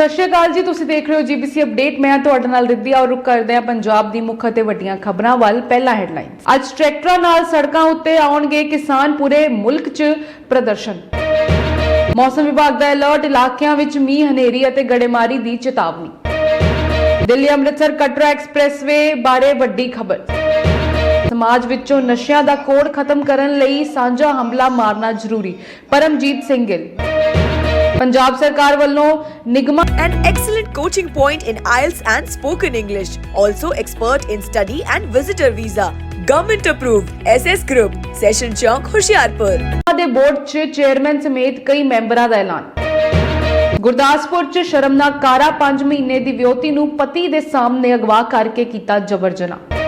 ਸਤਿ ਸ਼੍ਰੀ ਅਕਾਲ ਜੀ, ਤੁਸੀਂ ਦੇਖ ਰਹੇ ਹੋ ਜੀਬੀਸੀ ਅਪਡੇਟ। ਮੈਂ ਤੁਹਾਡੇ ਨਾਲ ਰਿੱਧੀ ਔਰ ਰੁਕ ਕਰਦੇ ਹਾਂ ਪੰਜਾਬ ਦੀ ਮੁੱਖ ਅਤੇ ਵੱਡੀਆਂ ਖਬਰਾਂ ਵੱਲ। ਪਹਿਲਾ ਹੈਡਲਾਈਨਸ ਅੱਜ ਟਰੈਕਟਰਾਂ ਨਾਲ ਸੜਕਾਂ ਉੱਤੇ ਆਉਣਗੇ ਕਿਸਾਨ ਪੂਰੇ ਮੁਲਕ 'ਚ ਪ੍ਰਦਰਸ਼ਨ। ਮੌਸਮ ਵਿਭਾਗ ਦਾ ਅਲਰਟ, ਇਲਾਕਿਆਂ ਵਿੱਚ ਮੀਂਹ, ਹਨੇਰੀ ਅਤੇ ਗੜੇਮਾਰੀ ਦੀ ਚੇਤਾਵਨੀ। ਦਿੱਲੀ ਅੰਮ੍ਰਿਤਸਰ ਕਟਰਾ ਐਕਸਪ੍ਰੈਸਵੇ ਬਾਰੇ ਵੱਡੀ ਖਬਰ। ਸਮਾਜ ਵਿੱਚੋਂ ਨਸ਼ਿਆਂ ਦਾ ਕੋੜ ਖਤਮ ਕਰਨ ਲਈ ਸਾਂਝਾ ਹਮਲਾ ਮਾਰਨਾ ਜ਼ਰੂਰੀ। ਪਰਮਜੀਤ ਸਿੰਘ ਗਿੱਲ। ਪੰਜਾਬ ਸਰਕਾਰ ਵੱਲੋਂ ਨਿਗਮਾਂ An excellent coaching point in IELTS and spoken English. Also expert in study and visitor visa. Government approved. SS Group. Session Chowk, Hoshiarpur. ਦੇ ਬੋਰਡ 'ਚ ਚੇਅਰਮੈਨ ਸਮੇਤ ਕਈ ਮੈਂਬਰਾਂ ਦਾ ਐਲਾਨ ਗੁਰਦਾਸਪੁਰ 'ਚ ਸ਼ਰਮਨਾਕ ਕਾਰਾ 5 ਮਹੀਨੇ ਦੀ ਵਿਅਕਤੀ ਨੂੰ ਪਤੀ ਦੇ ਸਾਹਮਣੇ ਅਗਵਾ ਕਰਕੇ ਕੀਤਾ ਜਬਰ ਜਨਾਹ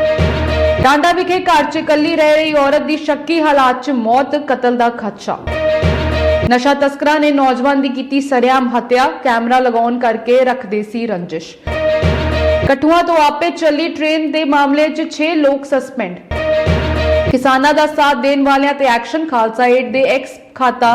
ਡਾਂਡਾ ਵਿਖੇ ਘਰ 'ਚ ਇਕੱਲੀ ਰਹਿ ਰਹੀ ਔਰਤ ਦੀ ਸ਼ੱਕੀ ਹਾਲਾਤ 'ਚ ਮੌਤ ਕਤਲ ਦਾ ਖਦਸ਼ਾ ਨਸ਼ਾ ਤਸਕਰਾਂ ਨੇ ਨੌਜਵਾਨ ਦੀ ਕੀਤੀ ਸਰਿਆਮ ਹੱਤਿਆ, ਕੈਮਰਾ ਲਗਾਉਣ ਕਰਕੇ ਰੱਖਦੇ ਸੀ ਰੰਜਿਸ਼। ਕਠੂਆ ਤੋਂ ਆਪੇ ਚੱਲੀ ਟ੍ਰੇਨ ਦੇ ਮਾਮਲੇ 'ਚ 6 ਲੋਕ ਸਸਪੈਂਡ ਕਿਸਾਨਾਂ ਦਾ ਸਾਥ ਦੇਣ ਵਾਲਿਆਂ ਤੇ ਐਕਸ਼ਨ ਖਾਲਸਾ ਏਡ ਦੇ ਐਕਸ ਖਾਤਾ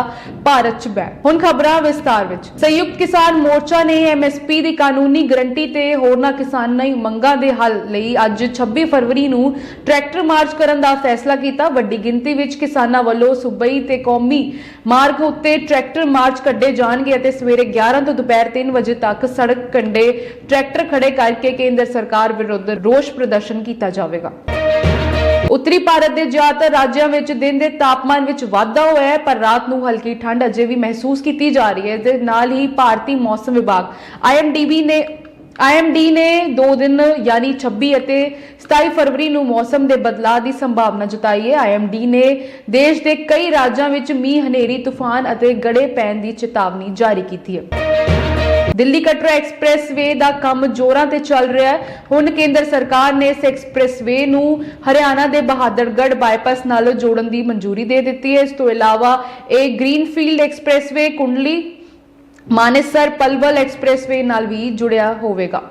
ਭਾਰਤ ਚ ਬੈਨ ਹੁਣ ਖਬਰਾਂ ਵਿਸਤਾਰ ਵਿੱਚ। ਸੰਯੁਕਤ ਕਿਸਾਨ ਮੋਰਚਾ ਨੇ ਐਮਐਸਪੀ ਦੀ ਕਾਨੂੰਨੀ ਗਰੰਟੀ ਤੇ ਹੋਰਨਾਂ ਕਿਸਾਨਾਂ ਮੰਗਾਂ ਦੇ ਹੱਲ ਲਈ ਅੱਜ 26 ਫਰਵਰੀ ਨੂੰ ਟਰੈਕਟਰ ਮਾਰਚ ਕਰਨ ਦਾ ਫੈਸਲਾ ਕੀਤਾ। ਵੱਡੀ ਗਿਣਤੀ ਵਿੱਚ ਕਿਸਾਨਾਂ ਵੱਲੋਂ ਸੂਬਈ ਤੇ ਕੌਮੀ ਮਾਰਗ ਉੱਤੇ ਟਰੈਕਟਰ ਮਾਰਚ ਕੱਢੇ ਜਾਣਗੇ ਅਤੇ ਸਵੇਰੇ 11 ਤੋਂ ਦੁਪਹਿਰ 3 ਵਜੇ ਤੱਕ ਸੜਕ ਕੰਢੇ ਟਰੈਕਟਰ ਖੜੇ ਕਰਕੇ ਕੇਂਦਰ ਸਰਕਾਰ ਵਿਰੁੱਧ ਰੋਸ ਪ੍ਰਦਰਸ਼ਨ ਕੀਤਾ ਜਾਵੇਗਾ। ਉੱਤਰੀ ਭਾਰਤ ਦੇ ਜ਼ਿਆਦਾਤਰ ਰਾਜਾਂ ਵਿੱਚ ਦਿਨ ਦੇ ਤਾਪਮਾਨ ਵਿੱਚ ਵਾਧਾ ਹੋਇਆ ਹੈ, ਪਰ ਰਾਤ ਨੂੰ ਹਲਕੀ ਠੰਡ ਅਜੇ ਵੀ ਮਹਿਸੂਸ ਕੀਤੀ ਜਾ ਰਹੀ ਹੈ। ਇਸ ਦੇ ਨਾਲ ਹੀ ਭਾਰਤੀ ਮੌਸਮ ਵਿਭਾਗ, IMDb ਨੇ, IMD ਨੇ 2 ਦਿਨ ਯਾਨੀ 26 ਅਤੇ 27 ਫਰਵਰੀ ਨੂੰ ਮੌਸਮ ਦੇ ਬਦਲਾਅ ਦੀ ਸੰਭਾਵਨਾ ਜਤਾਈ ਹੈ। IMD ਨੇ ਦੇਸ਼ ਦੇ ਕਈ ਰਾਜਾਂ ਵਿੱਚ ਮੀਂਹ, ਹਨੇਰੀ, ਤੂਫਾਨ ਅਤੇ ਗੜੇ ਪੈਣ ਦੀ ਚੇਤਾਵਨੀ ਜਾਰੀ ਕੀਤੀ ਹੈ। ਦਿੱਲੀ ਕਟਰਾ ਐਕਸਪ੍ਰੈਸਵੇ ਦਾ ਕੰਮ ਜ਼ੋਰਾਂ ਤੇ ਚੱਲ ਰਿਹਾ ਹੈ। ਹੁਣ ਕੇਂਦਰ ਸਰਕਾਰ ਨੇ ਇਸ ਐਕਸਪ੍ਰੈਸਵੇ ਨੂੰ ਹਰਿਆਣਾ ਦੇ ਬਹਾਦਰਗੜ੍ਹ ਬਾਈਪਾਸ ਨਾਲ ਜੋੜਨ ਦੀ ਮਨਜ਼ੂਰੀ ਦੇ ਦਿੱਤੀ ਹੈ। ਇਸ ਤੋਂ ਇਲਾਵਾ ਇਹ greenfield expressway, Kundli, Manesar, Palwal expressway ਨਾਲ ਵੀ ਜੁੜਿਆ ਹੋਵੇਗਾ।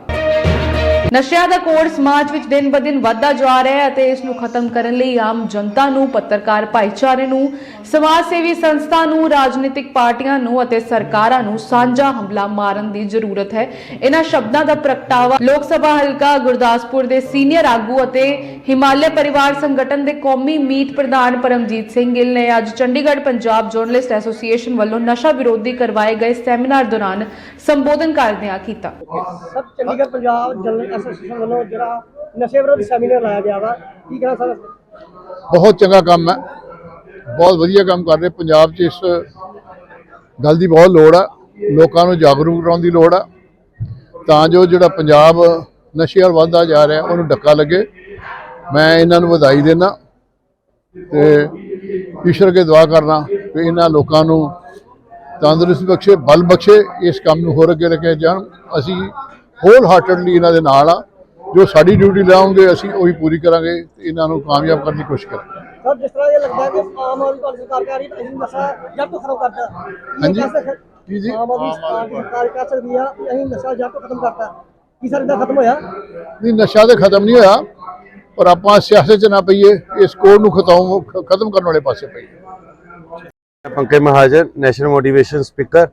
ਨਸ਼ਿਆਂ ਦਾ ਕੋੜ ਸਮਾਜ ਵਿੱਚ ਦਿਨ ਬ ਦਿਨ ਵੱਧਦਾ ਜਾ ਰਿਹਾ ਹੈ ਅਤੇ ਇਸ ਨੂੰ ਖਤਮ ਕਰਨ ਲਈ ਆਮ ਜਨਤਾ ਨੂੰ, ਪੱਤਰਕਾਰ ਭਾਈਚਾਰੇ ਨੂੰ, ਸਮਾਜ ਸੇਵੀ ਸੰਸਥਾ ਨੂੰ, ਰਾਜਨੀਤਿਕ ਪਾਰਟੀਆਂ ਨੂੰ ਅਤੇ ਸਰਕਾਰਾਂ ਨੂੰ ਸਾਂਝਾ ਹਮਲਾ ਮਾਰਨ ਦੀ ਜ਼ਰੂਰਤ ਹੈ। ਇਹਨਾਂ ਸ਼ਬਦਾਂ ਦਾ ਪ੍ਰਗਟਾਵਾ ਲੋਕ ਸਭਾ ਹਲਕਾ ਗੁਰਦਾਸਪੁਰ ਦੇ ਸੀਨੀਅਰ ਆਗੂ ਅਤੇ ਹਿਮਾਲਿਆ ਪਰਿਵਾਰ ਸੰਗਠਨ ਦੇ ਕੌਮੀ ਮੀਤ ਪ੍ਰਧਾਨ ਪਰਮਜੀਤ ਸਿੰਘ ਗਿੱਲ ਨੇ ਅੱਜ ਚੰਡੀਗੜ੍ਹ ਪੰਜਾਬ ਜਰਨਲਿਸਟ ਐਸੋਸੀਏਸ਼ਨ ਵੱਲੋਂ ਨਸ਼ਾ ਵਿਰੋਧੀ ਕਰਵਾਏ ਗਏ ਸੈਮੀਨਾਰ ਦੌਰਾਨ ਸੰਬੋਧਨ ਕਰਦਿਆਂ ਕੀਤਾ। Sir Chandigarh Punjab general association ਵੱਲੋਂ ਜਿਹੜਾ ਨਸ਼ੇ ਵਿਰੋਧੀ ਸੈਮੀਨਾਰ ਲਾਇਆ ਗਿਆ ਵਾ, ਕੀ ਕਹਿਣਾ ਸਰ? ਬਹੁਤ ਚੰਗਾ ਕੰਮ ਹੈ। ਬਹੁਤ ਵਧੀਆ ਕੰਮ ਕਰ ਰਹੇ। ਪੰਜਾਬ 'ਚ ਇਸ ਗੱਲ ਦੀ ਬਹੁਤ ਲੋੜ ਆ। ਲੋਕਾਂ ਨੂੰ ਜਾਗਰੂਕ ਕਰਾਉਣ ਦੀ ਲੋੜ ਆ। ਤਾਂ ਜੋ ਜਿਹੜਾ ਪੰਜਾਬ ਨਸ਼ੇ ਵੱਲ ਵੱਧਦਾ ਜਾ ਰਿਹਾ, ਉਹਨੂੰ ਡੱਕਾ ਲੱਗੇ। ਮੈਂ ਇਹਨਾਂ ਨੂੰ ਵਧਾਈ ਦੇਣਾ ਤੇ ਈਸ਼ਵਰ ਕੇ ਦੁਆ ਕਰਨਾ ਕਿ ਇਹਨਾਂ ਲੋਕਾਂ ਨੂੰ ਤੰਦਰੁਸਤੀ ਬਖਸ਼ੇ, ਬਲ ਬਖਸ਼ੇ, ਇਸ ਕੰਮ ਨੂੰ ਹੋਰ ਅੱਗੇ ਲੈ ਜਾਣ। ਅਸੀਂ ਹੋਲ ਹਾਰਟਡਲੀ ਇਹਨਾਂ ਦੇ ਨਾਲ ਆ। ਜੋ ਸਾਡੀ ਡਿਊਟੀ ਲਾਉਂਗੇ ਅਸੀਂ ਉਹੀ ਪੂਰੀ ਕਰਾਂਗੇ। ਤੇ ਇਹਨਾਂ ਨੂੰ ਕਾਮਯਾਬ ਕਰਨ ਦੀ ਕੋਸ਼ਿਸ਼ ਕਰਾਂਗੇ। ਸਰ ਜਿਸ ਤਰ੍ਹਾਂ ਇਹ ਲੱਗਦਾ ਕਿ ਆਮ ਆਦਮੀ ਪਾਰਟੀ ਸਰਕਾਰ ਕਹਿ ਰਹੀ ਹੈ ਅਸੀਂ ਨਸ਼ਾ ਜੱਟ ਤੋਂ ਖਤਮ ਕਰਤਾ। ਹਾਂਜੀ। ਜੀ ਜੀ। ਆਮ ਆਦਮੀ ਸਰਕਾਰ ਕਹਿ ਸਕਦੀ ਆ ਕਿ ਅਸੀਂ ਨਸ਼ਾ ਜੱਟ ਤੋਂ ਖਤਮ ਕਰਤਾ। ਕੀ ਸਰ ਇਹਦਾ ਖਤਮ ਹੋਇਆ? ਨਹੀਂ ਨਸ਼ਾ ਤੇ ਖਤਮ ਨਹੀਂ ਹੋਇਆ ਪਰ ਆਪਾਂ ਸਿਆਸਤ 'ਚ ਨਾ ਪਈਏ ਇਸ ਕੋਡ ਨੂੰ ਖਤਮ ਖਤਮ ਕਰਨ ਵਾਲੇ ਪਾਸੇ ਪਈਏ। Pankaj Mahajan national motivation speaker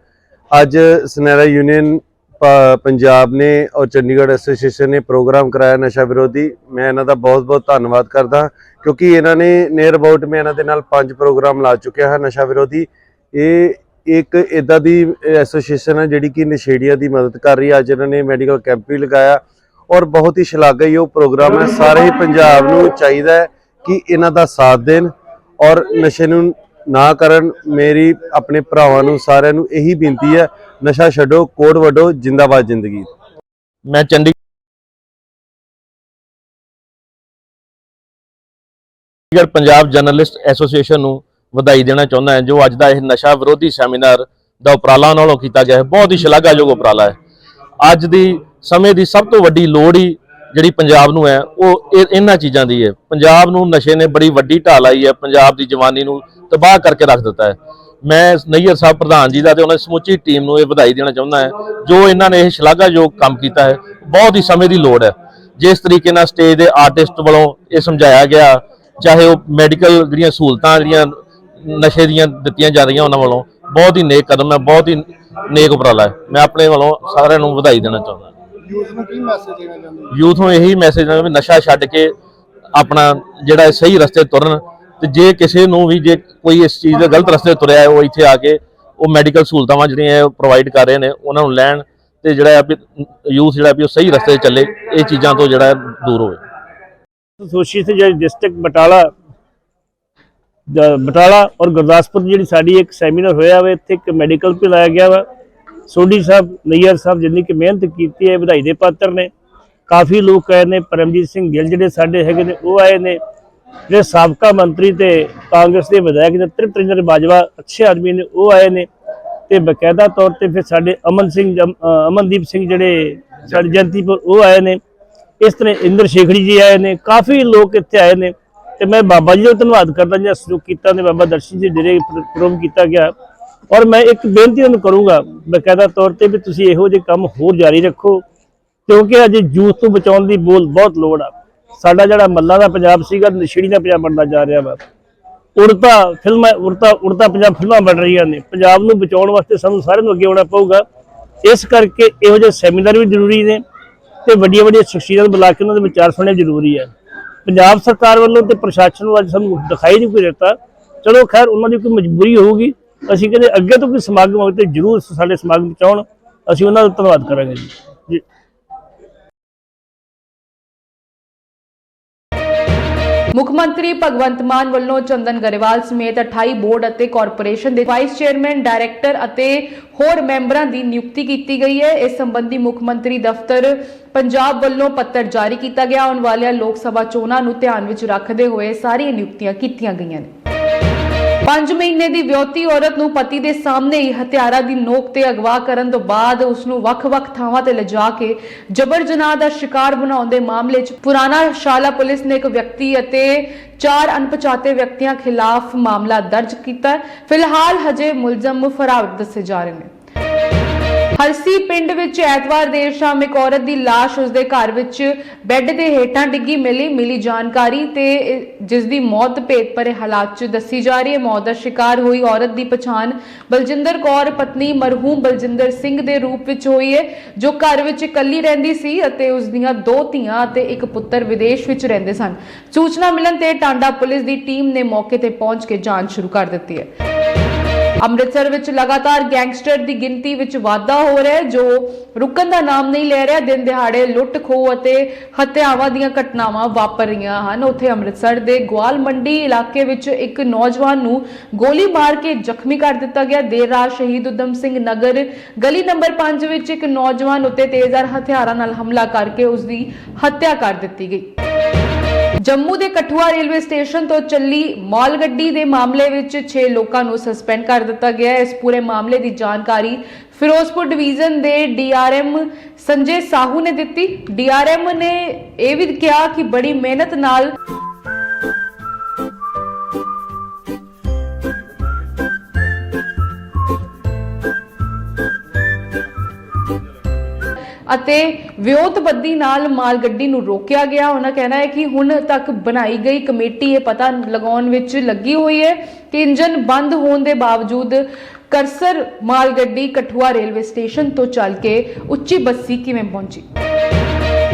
ਅੱਜ ਸਨੈਰਾ ਯੂਨੀਅਨ ਪੰਜਾਬ ਨੇ ਔਰ ਚੰਡੀਗੜ੍ਹ ਐਸੋਸੀਏਸ਼ਨ ਨੇ ਪ੍ਰੋਗਰਾਮ ਕਰਾਇਆ ਨਸ਼ਾ ਵਿਰੋਧੀ, ਮੈਂ ਇਹਨਾਂ ਦਾ ਬਹੁਤ-ਬਹੁਤ ਧੰਨਵਾਦ ਕਰਦਾ, ਕਿਉਂਕਿ ਇਹਨਾਂ ਨੇ ਨੀਅਰ ਅਬਾਊਟ ਮੈਂ ਇਹਨਾਂ ਦੇ ਨਾਲ ਪੰਜ ਪ੍ਰੋਗਰਾਮ ਲਾ ਚੁੱਕਿਆ ਹਾਂ ਨਸ਼ਾ ਵਿਰੋਧੀ। ਇਹ ਇੱਕ ਇਦਾਂ ਦੀ ਐਸੋਸੀਏਸ਼ਨ ਹੈ ਜਿਹੜੀ ਕਿ ਨਸ਼ੇੜੀਆਂ ਦੀ ਮਦਦ ਕਰ ਰਹੀ ਹੈ। ਅੱਜ ਇਹਨਾਂ ਨੇ ਮੈਡੀਕਲ ਕੈਂਪ ਵੀ ਲਗਾਇਆ ਔਰ ਬਹੁਤ ਹੀ ਸ਼ਲਾਘਾਯੋਗ ਪ੍ਰੋਗਰਾਮ ਹੈ। ਸਾਰੇ ਹੀ ਪੰਜਾਬ ਨੂੰ ਚਾਹੀਦਾ ਹੈ ਕਿ ਇਹਨਾਂ ਦਾ ਸਾਥ ਦੇਣ ਔਰ ਨਸ਼ੇ ਨੂੰ ਨਾ ਕਰਨ। ਮੇਰੀ, ਆਪਣੇ ਭਰਾਵਾਂ ਨੂੰ ਸਾਰਿਆਂ ਨੂੰ ਇਹੀ ਬੇਨਤੀ ਹੈ ਨਸ਼ਾ ਛੱਡੋ, ਕੋਡ ਵਡੋ ਜਿੰਦਾਬਾਦ ਜ਼ਿੰਦਗੀ। ਮੈਂ ਚੰਡੀਗੜ੍ਹ ਪੰਜਾਬ ਜਰਨਲਿਸਟ ਐਸੋਸੀਏਸ਼ਨ ਨੂੰ ਵਧਾਈ ਦੇਣਾ ਚਾਹੁੰਦਾ ਹਾਂ, ਜੋ ਅੱਜ ਦਾ ਇਹ ਨਸ਼ਾ ਵਿਰੋਧੀ ਸੈਮੀਨਾਰ ਦਾ ਉਪਰਾਲਾ ਨਾਲੋਂ ਕੀਤਾ ਗਿਆ ਹੈ। ਬਹੁਤ ਹੀ ਸ਼ਲਾਘਾਯੋਗ ਉਪਰਾਲਾ ਹੈ। ਅੱਜ ਦੀ ਸਮੇਂ ਦੀ ਸਭ ਤੋਂ ਵੱਡੀ ਲੋੜ ਹੀ ਜਿਹੜੀ ਪੰਜਾਬ ਨੂੰ ਹੈ, ਉਹ ਇਹ- ਇਹਨਾਂ ਚੀਜ਼ਾਂ ਦੀ ਹੈ। ਪੰਜਾਬ ਨੂੰ ਨਸ਼ੇ ਨੇ ਬੜੀ ਵੱਡੀ ਢਾਲ ਲਾਈ ਹੈ, ਪੰਜਾਬ ਦੀ ਜਵਾਨੀ ਨੂੰ ਤਬਾਹ ਕਰਕੇ ਰੱਖ ਦਿੱਤਾ ਹੈ। ਮੈਂ ਨਈਅਰ ਸਾਹਿਬ ਪ੍ਰਧਾਨ ਜੀ ਦਾ ਤੇ ਉਹਨਾਂ ਦੀ ਸਮੁੱਚੀ ਟੀਮ ਨੂੰ ਇਹ ਵਧਾਈ ਦੇਣਾ ਚਾਹੁੰਦਾ ਹਾਂ। ਜੋ ਇਹਨਾਂ ਨੇ ਇਹ ਸ਼ਲਾਘਾਯੋਗ ਕੰਮ ਕੀਤਾ ਹੈ ਬਹੁਤ ਹੀ ਸਮੇਂ ਦੀ ਲੋੜ ਹੈ। ਜਿਸ ਤਰੀਕੇ ਨਾਲ ਸਟੇਜ ਦੇ ਆਰਟਿਸਟ ਵੱਲੋਂ ਇਹ ਸਮਝਾਇਆ ਗਿਆ ਚਾਹੇ ਉਹ ਮੈਡੀਕਲ ਜਿਹੜੀਆਂ ਸਹੂਲਤਾਂ ਜਿਹੜੀਆਂ ਨਸ਼ੇ ਦੀਆਂ ਦਿੱਤੀਆਂ ਜਾ ਰਹੀਆਂ ਉਹਨਾਂ ਵੱਲੋਂ ਬਹੁਤ ਹੀ ਨੇਕ ਕਦਮ ਹੈ ਬਹੁਤ ਹੀ ਨੇਕ ਉਪਰਾਲਾ ਹੈ। ਮੈਂ ਆਪਣੇ ਵੱਲੋਂ ਸਾਰਿਆਂ ਨੂੰ ਵਧਾਈ ਦੇਣਾ ਚਾਹੁੰਦਾ ਯੂਥ ਨੂੰ ਕੀ ਮੈਸੇਜ ਦੇਣਾ ਚਾਹੁੰਦੇ ਯੂਥ ਨੂੰ ਇਹੀ ਮੈਸੇਜ ਹੈ ਵੀ ਨਸ਼ਾ ਛੱਡ ਕੇ ਆਪਣਾ ਜਿਹੜਾ ਸਹੀ ਰਸਤੇ ਤੁਰਨ ਤੇ ਜੇ ਕਿਸੇ ਨੂੰ ਵੀ ਜੇ ਕੋਈ ਇਸ ਚੀਜ਼ ਦੇ ਗਲਤ ਰਸਤੇ ਤੁਰਿਆ ਹੈ, ਉਹ ਇੱਥੇ ਆ ਕੇ ਉਹ ਮੈਡੀਕਲ ਸਹੂਲਤਾਂ ਜਿਹੜੀਆਂ ਪ੍ਰੋਵਾਈਡ ਕਰ ਰਹੇ ਨੇ, ਉਹਨਾਂ ਨੂੰ ਲੈਣ ਤੇ ਜਿਹੜਾ ਹੈ ਯੂਥ ਜਿਹੜਾ ਵੀ ਉਹ ਸਹੀ ਰਸਤੇ ਚੱਲੇ, ਇਹ ਚੀਜ਼ਾਂ ਤੋਂ ਜਿਹੜਾ ਦੂਰ ਹੋਵੇ। ਐਸੋਸੀਏਸ਼ਨ ਜਿਹੜੀ ਡਿਸਟ੍ਰਿਕਟ ਬਟਾਲਾ ਬਟਾਲਾ ਔਰ ਗੁਰਦਾਸਪੁਰ ਦੀ ਜਿਹੜੀ ਸਾਡੀ ਇੱਕ ਸੈਮੀਨਾਰ ਹੋਇਆ ਵਾ, ਇੱਥੇ ਇੱਕ ਮੈਡੀਕਲ ਵੀ ਲਾਇਆ ਗਿਆ ਵਾ। ਸੋਢੀ ਸਾਹਿਬ, ਨਈਅਰ ਸਾਹਿਬ ਜਿੰਨੀ ਕਿ ਮਿਹਨਤ ਕੀਤੀ ਹੈ, ਵਧਾਈ ਦੇ ਪਾਤਰ ਨੇ। ਕਾਫੀ ਲੋਕ ਆਏ ਨੇ, ਪਰਮਜੀਤ ਸਿੰਘ ਗਿੱਲ ਜਿਹੜੇ ਸਾਡੇ ਹੈਗੇ ਨੇ, ਉਹ ਆਏ ਨੇ। ਜਿਹੜੇ ਸਾਬਕਾ ਮੰਤਰੀ ਤੇ ਕਾਂਗਰਸ ਦੇ ਵਿਧਾਇਕ ਨੇ ਤ੍ਰਿਪਤ ਰਿੰਦਰ ਬਾਜਵਾ, ਅੱਛੇ ਆਦਮੀ ਨੇ, ਉਹ ਆਏ ਨੇ ਤੇ ਬਕਾਇਦਾ ਤੌਰ ਤੇ ਫਿਰ ਸਾਡੇ ਅਮਨ ਸਿੰਘ ਅਮਨਦੀਪ ਸਿੰਘ ਜਿਹੜੇ ਸਾਡੇ ਜੰਤੀਪੁਰ, ਉਹ ਆਏ ਨੇ। ਇਸ ਤਰ੍ਹਾਂ ਇੰਦਰ ਸ਼ੇਖੜੀ ਜੀ ਆਏ ਨੇ, ਕਾਫੀ ਲੋਕ ਇੱਥੇ ਆਏ ਨੇ ਤੇ ਮੈਂ ਬਾਬਾ ਜੀ ਦਾ ਧੰਨਵਾਦ ਕਰਦਾ ਜਿਹੜਾ ਸਹਿਯੋਗ ਕੀਤਾ ਨੇ, ਬਾਬਾ ਦਰਸ਼ਨ ਜੀ ਡੇਰੇ ਪ੍ਰੋਗਰਾਮ ਕੀਤਾ ਗਿਆ। ਔਰ ਮੈਂ ਇੱਕ ਬੇਨਤੀ ਤੁਹਾਨੂੰ ਕਰੂੰਗਾ ਬਕਾਇਦਾ ਤੌਰ ਤੇ ਵੀ ਤੁਸੀਂ ਇਹੋ ਜਿਹੇ ਕੰਮ ਹੋਰ ਜਾਰੀ ਰੱਖੋ, ਕਿਉਂਕਿ ਅਜੇ ਜੂਸ ਤੋਂ ਬਚਾਉਣ ਦੀ ਬੋਲ ਬਹੁਤ ਲੋੜ ਆ। ਸਾਡਾ ਜਿਹੜਾ ਮੱਲਾ ਦਾ ਪੰਜਾਬ ਸੀਗਾ, ਨਸ਼ੇੜੀ ਦਾ ਪੰਜਾਬ ਬਣਦਾ ਜਾ ਰਿਹਾ ਵਾ। ਉੜਤਾ ਫਿਲਮਾਂ, ਉੜਤਾ ਉੜਤਾ ਪੰਜਾਬ ਫਿਲਮਾਂ ਬਣ ਰਹੀਆਂ ਨੇ। ਪੰਜਾਬ ਨੂੰ ਬਚਾਉਣ ਵਾਸਤੇ ਸਾਨੂੰ ਸਾਰਿਆਂ ਨੂੰ ਅੱਗੇ ਆਉਣਾ ਪਊਗਾ। ਇਸ ਕਰਕੇ ਇਹੋ ਜਿਹੇ ਸੈਮੀਨਾਰ ਵੀ ਜ਼ਰੂਰੀ ਨੇ ਤੇ ਵੱਡੀਆਂ ਵੱਡੀਆਂ ਸ਼ਖਸੀਅਤਾਂ ਬੁਲਾ ਕੇ ਉਹਨਾਂ ਦੇ ਵਿਚਾਰ ਸੁਣਨੇ ਜ਼ਰੂਰੀ ਹੈ ਪੰਜਾਬ ਸਰਕਾਰ ਵੱਲੋਂ ਤੇ ਪ੍ਰਸ਼ਾਸਨ ਨੂੰ ਅੱਜ ਸਾਨੂੰ ਦਿਖਾਈ ਨਹੀਂ ਕੋਈ ਦਿੱਤਾ। ਚਲੋ ਖੈਰ, ਉਹਨਾਂ ਦੀ ਕੋਈ ਮਜਬੂਰੀ ਹੋਊਗੀ। ਅਸੀਂ ਕਹਿੰਦੇ ਅੱਗੇ ਤੋਂ ਕੋਈ ਸਮਾਗਮ ਹੋਵੇ ਤੇ ਜ਼ਰੂਰ ਸਾਡੇ ਸਮਾਗਮ ਵਿੱਚ ਆਉਣ। ਅਸੀਂ ਉਹਨਾਂ ਦਾ ਧੰਨਵਾਦ ਕਰਾਂਗੇ ਜੀ। ਮੁੱਖ ਮੰਤਰੀ ਭਗਵੰਤ ਮਾਨ ਵੱਲੋਂ ਚੰਦਨ ਗਰੇਵਾਲ ਸਮੇਤ 28 ਬੋਰਡ ਅਤੇ ਕਾਰਪੋਰੇਸ਼ਨ ਦੇ ਵਾਈਸ ਚੇਅਰਮੈਨ, ਡਾਇਰੈਕਟਰ ਅਤੇ ਹੋਰ ਮੈਂਬਰਾਂ ਦੀ ਨਿਯੁਕਤੀ ਕੀਤੀ ਗਈ ਹੈ। ਇਸ ਸੰਬੰਧੀ ਮੁੱਖ ਮੰਤਰੀ ਦਫ਼ਤਰ ਪੰਜਾਬ ਵੱਲੋਂ ਪੱਤਰ ਜਾਰੀ ਕੀਤਾ ਗਿਆ। ਆਉਣ ਵਾਲੀਆਂ ਲੋਕ ਸਭਾ ਚੋਣਾਂ ਨੂੰ ਧਿਆਨ ਵਿੱਚ ਰੱਖਦੇ ਹੋਏ ਸਾਰੀਆਂ ਨਿਯੁਕਤੀਆਂ ਕੀਤੀਆਂ ਗਈਆਂ ਨੇ। 5 ਮਹੀਨੇ ਦੀ ਵਿਆਹੁਤੀ ਔਰਤ ਨੂੰ ਪਤੀ ਦੇ ਸਾਹਮਣੇ ਹੀ ਹਥਿਆਰਾਂ ਦੀ ਨੋਕ ਤੇ ਅਗਵਾ ਕਰਨ ਤੋਂ ਬਾਅਦ ਉਸ ਨੂੰ ਵੱਖ-ਵੱਖ ਥਾਵਾਂ ਤੇ ਲਿਜਾ ਕੇ ਜਬਰ ਜਨਾਹ ਦਾ ਸ਼ਿਕਾਰ ਬਣਾਉਣ ਦੇ ਮਾਮਲੇ 'ਚ ਪੁਰਾਣਾ ਸ਼ਾਲਾ ਪੁਲਿਸ ਨੇ ਇੱਕ ਵਿਅਕਤੀ ਅਤੇ ਚਾਰ ਅਣਪਛਾਤੇ ਵਿਅਕਤੀਆਂ ਖਿਲਾਫ ਮਾਮਲਾ ਦਰਜ ਕੀਤਾ ਫਿਲਹਾਲ ਹਜੇ ਮੁਲਜ਼ਮ ਫਰਾਰ ਦੱਸੇ ਜਾ ਰਹੇ ਨੇ। ਹਲਸੀ ਪਿੰਡ ਵਿੱਚ ਐਤਵਾਰ ਦੇਰ ਸ਼ਾਮ ਇੱਕ ਔਰਤ ਦੀ ਲਾਸ਼ ਉਸਦੇ ਘਰ ਵਿੱਚ ਬੈੱਡ ਦੇ ਹੇਠਾਂ ਡਿੱਗੀ, ਮਿਲੀ ਮਿਲੀ ਜਾਣਕਾਰੀ ਤੇ ਜਿਸ ਦੀ ਮੌਤ ਭੇਤ ਭਰੇ ਹਾਲਾਤ 'ਚ ਦੱਸੀ ਜਾ ਰਹੀ ਹੈ। ਮੌਤ ਦਾ ਸ਼ਿਕਾਰ ਹੋਈ ਔਰਤ ਦੀ ਪਛਾਣ ਬਲਜਿੰਦਰ ਕੌਰ, ਪਤਨੀ ਮਰਹੂਮ ਬਲਜਿੰਦਰ ਸਿੰਘ ਦੇ ਰੂਪ ਵਿੱਚ ਹੋਈ ਹੈ, ਜੋ ਘਰ ਵਿੱਚ ਇਕੱਲੀ ਰਹਿੰਦੀ ਸੀ ਅਤੇ ਉਸ ਦੀਆਂ ਦੋ ਧੀਆਂ ਅਤੇ ਇੱਕ ਪੁੱਤਰ ਵਿਦੇਸ਼ ਵਿੱਚ ਰਹਿੰਦੇ ਸਨ। ਸੂਚਨਾ ਮਿਲਣ ਤੇ ਟਾਂਡਾ ਪੁਲਿਸ ਦੀ ਟੀਮ ਨੇ ਮੌਕੇ ਤੇ ਪਹੁੰਚ ਕੇ ਜਾਂਚ ਸ਼ੁਰੂ ਕਰ ਦਿੱਤੀ ਹੈ। ਅੰਮ੍ਰਿਤਸਰ ਵਿੱਚ ਲਗਾਤਾਰ ਗੈਂਗਸਟਰ ਦੀ ਗਿਣਤੀ ਵਿੱਚ ਵਾਧਾ ਹੋ ਰਿਹਾ ਹੈ, ਜੋ ਰੁਕਣ ਦਾ ਨਾਮ ਨਹੀਂ ਲੈ ਰਿਹਾ। ਦਿਨ ਦਿਹਾੜੇ ਲੁੱਟ ਖੋਹ ਅਤੇ ਹੱਤਿਆਵਾਂ ਦੀਆਂ ਘਟਨਾਵਾਂ ਵਾਪਰ ਰਹੀਆਂ ਹਨ। ਉੱਥੇ ਅੰਮ੍ਰਿਤਸਰ ਦੇ ਗਵਾਲ ਮੰਡੀ ਇਲਾਕੇ ਵਿੱਚ ਇੱਕ ਨੌਜਵਾਨ ਨੂੰ ਗੋਲੀ ਮਾਰ ਕੇ ਜ਼ਖਮੀ ਕਰ ਦਿੱਤਾ ਗਿਆ। ਦੇਰ ਰਾਤ ਸ਼ਹੀਦ ਉਦਮ ਸਿੰਘ ਨਗਰ ਗਲੀ ਨੰਬਰ 5 ਵਿੱਚ ਇੱਕ ਨੌਜਵਾਨ ਉੱਤੇ ਤੇਜ਼ਧਾਰ ਹਥਿਆਰਾਂ ਨਾਲ ਹਮਲਾ ਕਰਕੇ ਉਸ ਦੀ ਹੱਤਿਆ ਕਰ ਦਿੱਤੀ ਗਈ। ਜੰਮੂ ਦੇ ਕਠੂਆ ਰੇਲਵੇ ਸਟੇਸ਼ਨ ਤੋਂ ਚੱਲੀ ਮਾਲ ਗੱਡੀ ਦੇ ਮਾਮਲੇ ਵਿੱਚ 6 ਲੋਕਾਂ ਨੂੰ ਸਸਪੈਂਡ ਕਰ ਦਿੱਤਾ ਗਿਆ ਹੈ। ਇਸ ਪੂਰੇ ਮਾਮਲੇ ਦੀ ਜਾਣਕਾਰੀ ਫਿਰੋਜ਼ਪੁਰ ਡਿਵੀਜ਼ਨ ਦੇ ਡੀਆਰਐਮ ਸੰਜੇ ਸਾਹੂ ਨੇ ਦਿੱਤੀ। ਡੀਆਰਐਮ ਨੇ ਇਹ ਵੀ ਕਿਹਾ ਕਿ ਬੜੀ ਮਿਹਨਤ ਨਾਲ ਅਤੇ ਵਿਉਂਤਬੱਦੀ ਨਾਲ ਮਾਲ ਗੱਡੀ ਨੂੰ ਰੋਕਿਆ ਗਿਆ। ਉਹਨਾਂ ਕਹਿਣਾ ਹੈ ਕਿ ਹੁਣ ਤੱਕ ਬਣਾਈ ਗਈ ਕਮੇਟੀ ਇਹ ਪਤਾ ਲਗਾਉਣ ਵਿੱਚ ਲੱਗੀ ਹੋਈ ਹੈ ਕਿ ਇੰਜਨ ਬੰਦ ਹੋਣ ਦੇ ਬਾਵਜੂਦ ਕਰਸਰ ਮਾਲ ਗੱਡੀ ਕਠੂਆ ਰੇਲਵੇ ਸਟੇਸ਼ਨ ਤੋਂ ਚੱਲ ਕੇ ਉੱਚੀ ਬੱਸੀ ਕਿਵੇਂ ਪਹੁੰਚੀ।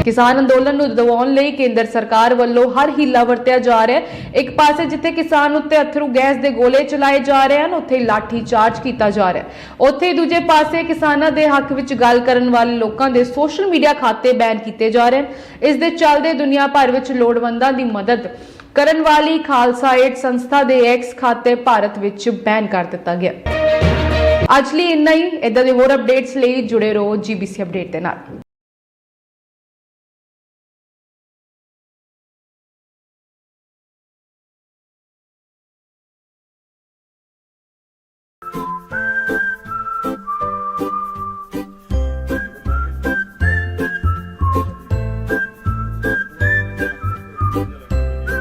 ਕਿਸਾਨ ਅੰਦੋਲਨ ਨੂੰ ਦਬਾਉਣ ਲਈ ਕੇਂਦਰ ਸਰਕਾਰ ਵੱਲੋਂ ਹਰ ਹੀਲਾ ਵਰਤਿਆ ਜਾ ਰਿਹਾ ਹੈ। ਇੱਕ ਪਾਸੇ ਜਿੱਥੇ ਕਿਸਾਨ ਉੱਤੇ ਅਥਰੂ ਗੈਸ ਦੇ ਗੋਲੇ ਚਲਾਏ ਜਾ ਰਹੇ ਹਨ, ਉੱਥੇ ਲਾਠੀ ਚਾਰਜ ਕੀਤਾ ਜਾ ਰਿਹਾ ਹੈ। ਉੱਥੇ ਦੂਜੇ ਪਾਸੇ ਕਿਸਾਨਾਂ ਦੇ ਹੱਕ ਵਿੱਚ ਗੱਲ ਕਰਨ ਵਾਲੇ ਲੋਕਾਂ ਦੇ ਸੋਸ਼ਲ ਮੀਡੀਆ ਖਾਤੇ ਬੈਨ ਕੀਤੇ ਜਾ ਰਹੇ ਹਨ। ਇਸ ਦੇ ਚੱਲਦੇ ਦੁਨੀਆ ਭਰ ਵਿੱਚ ਲੋੜਵੰਦਾਂ ਦੀ ਮਦਦ ਕਰਨ ਵਾਲੀ ਖਾਲਸਾ ਏਡ ਸੰਸਥਾ ਦੇ ਐਕਸ ਖਾਤੇ ਭਾਰਤ ਵਿੱਚ ਬੈਨ ਕਰ ਦਿੱਤਾ ਗਿਆ। ਅੱਜ ਲਈ ਇੰਨਾ ਹੀ। ਇਦਾਂ ਦੇ ਹੋਰ ਅਪਡੇਟਸ ਲਈ ਜੁੜੇ ਰਹੋ ਜੀਬੀਸੀ ਅਪਡੇਟ ਦੇ ਨਾਲ।